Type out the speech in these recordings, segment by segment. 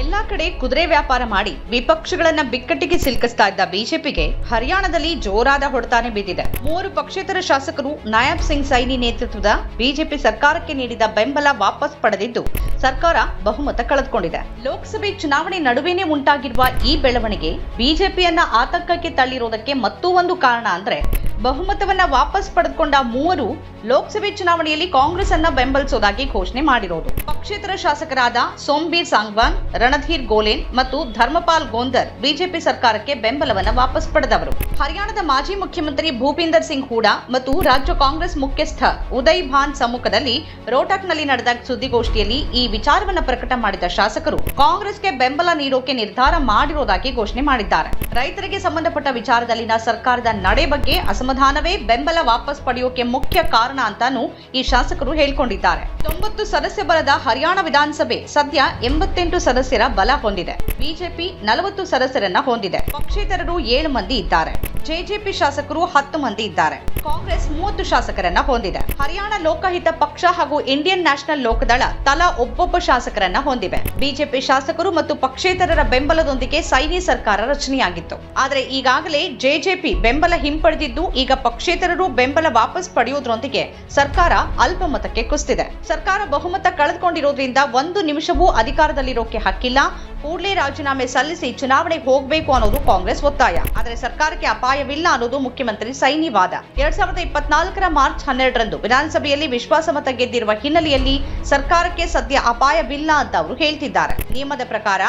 ಎಲ್ಲಾ ಕಡೆ ಕುದುರೆ ವ್ಯಾಪಾರ ಮಾಡಿ ವಿಪಕ್ಷಗಳನ್ನ ಬಿಕ್ಕಟ್ಟಿಗೆ ಸಿಲುಕಿಸ್ತಾ ಇದ್ದ ಬಿಜೆಪಿಗೆ ಹರಿಯಾಣದಲ್ಲಿ ಜೋರಾದ ಹೊಡೆತಾನೆ ಬಿದ್ದಿದೆ. ಮೂರು ಪಕ್ಷೇತರ ಶಾಸಕರು ನಾಯಬ್ ಸಿಂಗ್ ಸೈನಿ ನೇತೃತ್ವದ ಬಿಜೆಪಿ ಸರ್ಕಾರಕ್ಕೆ ನೀಡಿದ ಬೆಂಬಲ ವಾಪಸ್ ಪಡೆದಿದ್ದು, ಸರ್ಕಾರ ಬಹುಮತ ಕಳೆದುಕೊಂಡಿದೆ. ಲೋಕಸಭೆ ಚುನಾವಣೆ ನಡುವೆನೇ ಉಂಟಾಗಿರುವ ಈ ಬೆಳವಣಿಗೆ ಬಿಜೆಪಿಯನ್ನ ಆತಂಕಕ್ಕೆ ತಳ್ಳಿರೋದಕ್ಕೆ ಮತ್ತೂ ಒಂದು ಕಾರಣ ಅಂದ್ರೆ ಬಹುಮತವನ್ನ ವಾಪಸ್ ಪಡೆದುಕೊಂಡ ಮೂವರು ಲೋಕಸಭೆ ಚುನಾವಣೆಯಲ್ಲಿ ಕಾಂಗ್ರೆಸ್ ಅನ್ನ ಬೆಂಬಲಿಸೋದಾಗಿ ಘೋಷಣೆ ಮಾಡಿರೋದು. ಪಕ್ಷೇತರ ಶಾಸಕರಾದ ಸೋಂಬೀರ್ ಸಾಂಗ್ವಾನ್ ರಣಧೀರ್ ಗೋಲೆನ್ ಮತ್ತು ಧರ್ಮಪಾಲ್ ಗೋಂದರ್ ಬಿಜೆಪಿ ಸರ್ಕಾರಕ್ಕೆ ಬೆಂಬಲವನ್ನ ವಾಪಸ್ ಪಡೆದವರು. ಹರಿಯಾಣದ ಮಾಜಿ ಮುಖ್ಯಮಂತ್ರಿ ಭೂಪಿಂದರ್ ಸಿಂಗ್ ಹೂಡಾ ಮತ್ತು ರಾಜ್ಯ ಕಾಂಗ್ರೆಸ್ ಮುಖ್ಯಸ್ಥ ಉದಯ್ ಭಾನ್ ಸಮ್ಮುಖದಲ್ಲಿ ರೋಟಕ್ನಲ್ಲಿ ನಡೆದ ಸುದ್ದಿಗೋಷ್ಠಿಯಲ್ಲಿ ಈ ವಿಚಾರವನ್ನ ಪ್ರಕಟ ಮಾಡಿದ ಶಾಸಕರು, ಕಾಂಗ್ರೆಸ್ಗೆ ಬೆಂಬಲ ನೀಡೋಕೆ ನಿರ್ಧಾರ ಮಾಡಿರೋದಾಗಿ ಘೋಷಣೆ ಮಾಡಿದ್ದಾರೆ. ರೈತರಿಗೆ ಸಂಬಂಧಪಟ್ಟ ವಿಚಾರದಲ್ಲಿನ ಸರ್ಕಾರದ ನಡೆ ಬಗ್ಗೆ ಅಸಮಾಧಾನವೇ ಬೆಂಬಲ ವಾಪಸ್ ಪಡೆಯೋಕೆ ಮುಖ್ಯ ಕಾರಣ ಅಂತಾನೂ ಈ ಶಾಸಕರು ಹೇಳಿಕೊಂಡಿದ್ದಾರೆ. ತೊಂಬತ್ತು ಸದಸ್ಯ ಬಲದ ಹರಿಯಾಣ ವಿಧಾನಸಭೆ ಸದ್ಯ ಎಂಬತ್ತೆಂಟು ಸದಸ್ಯರ ಬಲ ಹೊಂದಿದೆ. ಬಿಜೆಪಿ ನಲವತ್ತು ಸದಸ್ಯರನ್ನ ಹೊಂದಿದೆ. ಪಕ್ಷೇತರರು ಏಳು ಮಂದಿ ಇದ್ದಾರೆ. ಜೆಜೆಪಿ ಶಾಸಕರು ಹತ್ತು ಮಂದಿ ಇದ್ದಾರೆ. ಕಾಂಗ್ರೆಸ್ ಮೂವತ್ತು ಶಾಸಕರನ್ನ ಹೊಂದಿದೆ. ಹರಿಯಾಣ ಲೋಕಹಿತ ಪಕ್ಷ ಹಾಗೂ ಇಂಡಿಯನ್ ನ್ಯಾಷನಲ್ ಲೋಕದಳ ತಲಾ ಒಬ್ಬೊಬ್ಬ ಶಾಸಕರನ್ನ ಹೊಂದಿವೆ. ಬಿಜೆಪಿ ಶಾಸಕರು ಮತ್ತು ಪಕ್ಷೇತರರ ಬೆಂಬಲದೊಂದಿಗೆ ಸೈನಿ ಸರ್ಕಾರ ರಚನೆಯಾಗಿತ್ತು. ಆದರೆ ಈಗಾಗಲೇ ಜೆಜೆಪಿ ಬೆಂಬಲ ಹಿಂಪಡೆದಿದ್ದು, ಈಗ ಪಕ್ಷೇತರರು ಬೆಂಬಲ ವಾಪಸ್ ಪಡೆಯುವುದರೊಂದಿಗೆ ಸರ್ಕಾರ ಅಲ್ಪಮತಕ್ಕೆ ಕುಸಿದಿದೆ ಸರ್ಕಾರ ಬಹುಮತ ಕಳೆದುಕೊಂಡಿರೋದ್ರಿಂದ ಒಂದು ನಿಮಿಷವೂ ಅಧಿಕಾರದಲ್ಲಿರೋಕೆ ಹಕ್ಕಿಲ್ಲ ಕೂಡಲೇ ರಾಜೀನಾಮೆ ಸಲ್ಲಿಸಿ ಚುನಾವಣೆಗೆ ಹೋಗಬೇಕು ಅನ್ನೋದು ಕಾಂಗ್ರೆಸ್ ಒತ್ತಾಯ. ಆದರೆ ಸರ್ಕಾರಕ್ಕೆ ಅಪಾಯವಿಲ್ಲ ಅನ್ನೋದು ಮುಖ್ಯಮಂತ್ರಿ ಸೈನಿ ವಾದ. ಎರಡ್ ಸಾವಿರದ ಇಪ್ಪತ್ನಾಲ್ಕರ ಮಾರ್ಚ್ ಹನ್ನೆರಡರಂದು ವಿಧಾನಸಭೆಯಲ್ಲಿ ವಿಶ್ವಾಸಮತ ಗೆದ್ದಿರುವ ಹಿನ್ನೆಲೆಯಲ್ಲಿ ಸರ್ಕಾರಕ್ಕೆ ಸದ್ಯ ಅಪಾಯವಿಲ್ಲ ಅಂತ ಅವರು ಹೇಳ್ತಿದ್ದಾರೆ. ನಿಯಮದ ಪ್ರಕಾರ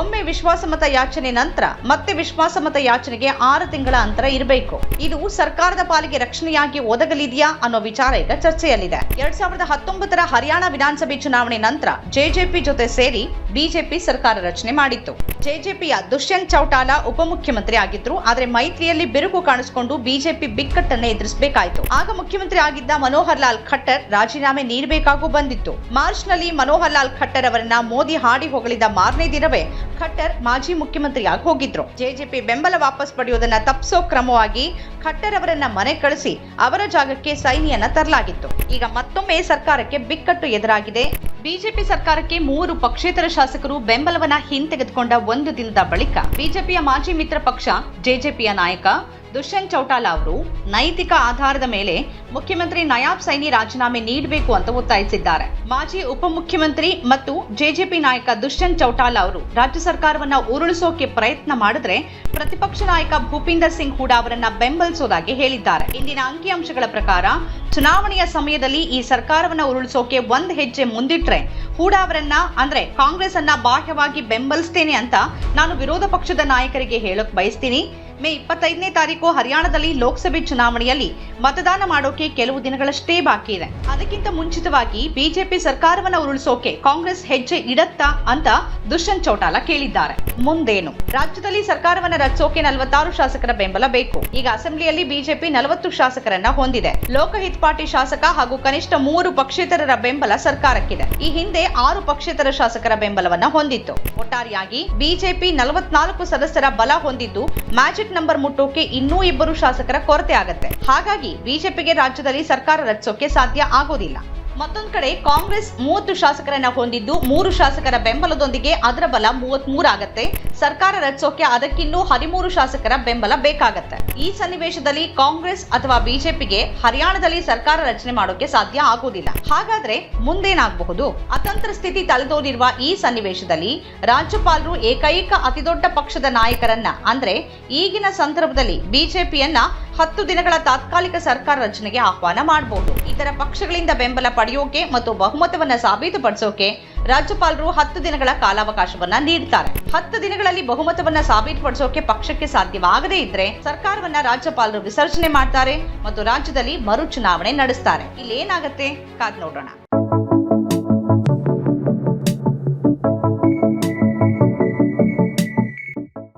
ಒಮ್ಮೆ ವಿಶ್ವಾಸಮತ ಯಾಚನೆ ನಂತರ ಮತ್ತೆ ವಿಶ್ವಾಸಮತ ಯಾಚನೆಗೆ ಆರು ತಿಂಗಳ ಅಂತರ ಇರಬೇಕು. ಇದು ಸರ್ಕಾರದ ಪಾಲಿಗೆ ರಕ್ಷಣೆಯಾಗಿ ಒದಗಲಿದೆಯಾ ಅನ್ನೋ ವಿಚಾರ ಈಗ ಚರ್ಚೆಯಲ್ಲಿದೆ. ಎರಡ್ ಸಾವಿರದ ಹತ್ತೊಂಬತ್ತರ ಹರಿಯಾಣ ವಿಧಾನಸಭೆ ಚುನಾವಣೆ ನಂತರ ಜೆಜೆಪಿ ಜೊತೆ ಸೇರಿ ಬಿಜೆಪಿ ಸರ್ಕಾರ ರಚನೆ ಮಾಡಿತ್ತು. ಜೆಜೆಪಿಯ ದುಷ್ಯಂತ್ ಚೌಟಾಲಾ ಉಪಮುಖ್ಯಮಂತ್ರಿ ಆಗಿದ್ರು. ಆದರೆ ಮೈತ್ರಿಯಲ್ಲಿ ಬಿರುಕು ಕಾಣಿಸಿಕೊಂಡು ಬಿಜೆಪಿ ಬಿಕ್ಕಟ್ಟನ್ನ ಎದುರಿಸಬೇಕಾಯಿತು. ಆಗ ಮುಖ್ಯಮಂತ್ರಿ ಆಗಿದ್ದ ಮನೋಹರ್ ಲಾಲ್ ಖಟ್ಟರ್ ರಾಜೀನಾಮೆ ನೀಡಬೇಕಾಗೂ ಬಂದಿತ್ತು. ಮಾರ್ಚ್ನಲ್ಲಿ ಮನೋಹರ್ ಲಾಲ್ ಖಟ್ಟರ್ ಅವರನ್ನ ಮೋದಿ ಹಾಡಿ ಹೊಗಳಿದ ಮಾರನೇ ದಿನವೇ ಖಟ್ಟರ್ ಮಾಜಿ ಮುಖ್ಯಮಂತ್ರಿಯಾಗಿ ಹೋಗಿದ್ರು. ಜೆಜೆಪಿ ಬೆಂಬಲ ವಾಪಸ್ ಪಡೆಯುವುದನ್ನ ತಪ್ಪಿಸೋ ಕ್ರಮವಾಗಿ ಖಟ್ಟರ್ ಅವರನ್ನ ಮನೆ ಕಳಿಸಿ ಅವರ ಜಾಗಕ್ಕೆ ಸೈನ್ಯನ ತರಲಾಗಿತ್ತು. ಈಗ ಮತ್ತೊಮ್ಮೆ ಸರ್ಕಾರಕ್ಕೆ ಬಿಕ್ಕಟ್ಟು ಎದುರಾಗಿದೆ. ಬಿಜೆಪಿ ಸರ್ಕಾರಕ್ಕೆ ಮೂವರು ಪಕ್ಷೇತರ ಶಾಸಕರು ಬೆಂಬಲವನ್ನ ಹಿಂತೆಗೆದುಕೊಂಡ ಒಂದು ದಿನದ ಬಳಿಕ ಬಿಜೆಪಿಯ ಮಾಜಿ ಮಿತ್ರ ಪಕ್ಷ ಜೆಜೆಪಿಯ ನಾಯಕ ದುಷ್ಯಂತ್ ಚೌಟಾಲಾ ಅವರು ನೈತಿಕ ಆಧಾರದ ಮೇಲೆ ಮುಖ್ಯಮಂತ್ರಿ ನಯಾಬ್ ಸೈನಿ ರಾಜೀನಾಮೆ ನೀಡಬೇಕು ಅಂತ ಒತ್ತಾಯಿಸಿದ್ದಾರೆ. ಮಾಜಿ ಉಪಮುಖ್ಯಮಂತ್ರಿ ಮತ್ತು ಜೆಜೆಪಿ ನಾಯಕ ದುಷ್ಯಂತ್ ಚೌಟಾಲಾ ಅವರು ರಾಜ್ಯ ಸರ್ಕಾರವನ್ನ ಉರುಳಿಸೋಕೆ ಪ್ರಯತ್ನ ಮಾಡಿದ್ರೆ ಪ್ರತಿಪಕ್ಷ ನಾಯಕ ಭೂಪಿಂದರ್ ಸಿಂಗ್ ಕೂಡ ಅವರನ್ನ ಬೆಂಬಲಿಸೋದಾಗಿ ಹೇಳಿದ್ದಾರೆ. ಇಂದಿನ ಅಂಕಿಅಂಶಗಳ ಪ್ರಕಾರ ಚುನಾವಣೆಯ ಸಮಯದಲ್ಲಿ ಈ ಸರ್ಕಾರವನ್ನ ಉರುಳಿಸೋಕೆ ಒಂದ್ ಹೆಜ್ಜೆ ಮುಂದಿಟ್ರೆ ಹೂಡಾ ಅವರನ್ನ ಅಂದ್ರೆ ಕಾಂಗ್ರೆಸ್ ಅನ್ನ ಬಾಹ್ಯವಾಗಿ ಬೆಂಬಲಿಸ್ತೇನೆ ಅಂತ ನಾನು ವಿರೋಧ ಪಕ್ಷದ ನಾಯಕರಿಗೆ ಹೇಳಕ್ ಬಯಸ್ತೀನಿ. ಮೇ ಇಪ್ಪತ್ತೈದನೇ ತಾರೀಕು ಹರಿಯಾಣದಲ್ಲಿ ಲೋಕಸಭೆ ಚುನಾವಣೆಯಲ್ಲಿ ಮತದಾನ ಮಾಡೋಕೆ ಕೆಲವು ದಿನಗಳಷ್ಟೇ ಬಾಕಿ ಇದೆ. ಅದಕ್ಕಿಂತ ಮುಂಚಿತವಾಗಿ ಬಿಜೆಪಿ ಸರ್ಕಾರವನ್ನ ಉರುಳಿಸೋಕೆ ಕಾಂಗ್ರೆಸ್ ಹೆಜ್ಜೆ ಇಡತ್ತಾ ಅಂತ ದುಷ್ಯಂತ್ ಚೌಟಾಲ ಕೇಳಿದ್ದಾರೆ. ಮುಂದೇನು? ರಾಜ್ಯದಲ್ಲಿ ಸರ್ಕಾರವನ್ನ ರಚಿಸೋಕೆ ನಲವತ್ತಾರು ಶಾಸಕರ ಬೆಂಬಲ ಬೇಕು. ಈಗ ಅಸೆಂಬ್ಲಿಯಲ್ಲಿ ಬಿಜೆಪಿ ನಲವತ್ತು ಶಾಸಕರನ್ನ ಹೊಂದಿದೆ. ಲೋಕಹಿತ್ ಪಾರ್ಟಿ ಶಾಸಕ ಹಾಗೂ ಕನಿಷ್ಠ ಮೂರು ಪಕ್ಷೇತರರ ಬೆಂಬಲ ಸರ್ಕಾರಕ್ಕಿದೆ. ಈ ಹಿಂದೆ ಆರು ಪಕ್ಷೇತರ ಶಾಸಕರ ಬೆಂಬಲವನ್ನ ಹೊಂದಿತ್ತು. ಒಟ್ಟಾರೆಯಾಗಿ ಬಿಜೆಪಿ ನಲವತ್ನಾಲ್ಕು ಸದಸ್ಯರ ಬಲ ಹೊಂದಿದ್ದು ಮ್ಯಾಜಿಕ್ ನಂಬರ್ ಮುಟ್ಟೋಕೆ ಇನ್ನೂ ಇಬ್ಬರು ಶಾಸಕರ ಕೊರತೆ ಆಗತ್ತೆ. ಹಾಗಾಗಿ ಬಿಜೆಪಿಗೆ ರಾಜ್ಯದಲ್ಲಿ ಸರ್ಕಾರ ರಚಿಸೋಕೆ ಸಾಧ್ಯ ಆಗೋದಿಲ್ಲ. ಮತ್ತೊಂದು ಕಡೆ ಕಾಂಗ್ರೆಸ್ ಮೂವತ್ತು ಶಾಸಕರನ್ನ ಹೊಂದಿದ್ದು ಮೂರು ಶಾಸಕರ ಬೆಂಬಲದೊಂದಿಗೆ ಅದರ ಬಲ ಮೂವತ್ ಮೂರಾಗತ್ತೆ ಸರ್ಕಾರ ರಚಿಸೋಕೆ ಅದಕ್ಕಿನ್ನೂ ಹದಿಮೂರು ಶಾಸಕರ ಬೆಂಬಲ ಬೇಕಾಗತ್ತೆ. ಈ ಸನ್ನಿವೇಶದಲ್ಲಿ ಕಾಂಗ್ರೆಸ್ ಅಥವಾ ಬಿಜೆಪಿಗೆ ಹರಿಯಾಣದಲ್ಲಿ ಸರ್ಕಾರ ರಚನೆ ಮಾಡೋಕೆ ಸಾಧ್ಯ ಆಗೋದಿಲ್ಲ ಹಾಗಾದ್ರೆ ಮುಂದೇನಾಗಬಹುದು? ಅತಂತ್ರ ಸ್ಥಿತಿ ತಲೆದೋರಿರುವ ಈ ಸನ್ನಿವೇಶದಲ್ಲಿ ರಾಜ್ಯಪಾಲರು ಏಕೈಕ ಅತಿದೊಡ್ಡ ಪಕ್ಷದ ನಾಯಕರನ್ನ ಅಂದ್ರೆ ಈಗಿನ ಸಂದರ್ಭದಲ್ಲಿ ಬಿಜೆಪಿಯನ್ನ ಹತ್ತು ದಿನಗಳ ತಾತ್ಕಾಲಿಕ ಸರ್ಕಾರ ರಚನೆಗೆ ಆಹ್ವಾನ ಮಾಡಬಹುದು ಇತರ ಪಕ್ಷಗಳಿಂದ ಬೆಂಬಲ ಪಡೆಯೋಕೆ ಮತ್ತು ಬಹುಮತವನ್ನ ಸಾಬೀತುಪಡಿಸೋಕೆ ರಾಜ್ಯಪಾಲರು ಹತ್ತು ದಿನಗಳ ಕಾಲಾವಕಾಶವನ್ನ ನೀಡ್ತಾರೆ. ಹತ್ತು ದಿನಗಳಲ್ಲಿ ಬಹುಮತವನ್ನ ಸಾಬೀತುಪಡಿಸೋಕೆ ಪಕ್ಷಕ್ಕೆ ಸಾಧ್ಯವಾಗದೇ ಇದ್ರೆ ಸರ್ಕಾರವನ್ನ ರಾಜ್ಯಪಾಲರು ವಿಸರ್ಜನೆ ಮಾಡ್ತಾರೆ ಮತ್ತು ರಾಜ್ಯದಲ್ಲಿ ಮರು ಚುನಾವಣೆ ನಡೆಸ್ತಾರೆ. ಇಲ್ಲಿ ಏನಾಗುತ್ತೆ ಕಾದ್ ನೋಡೋಣ.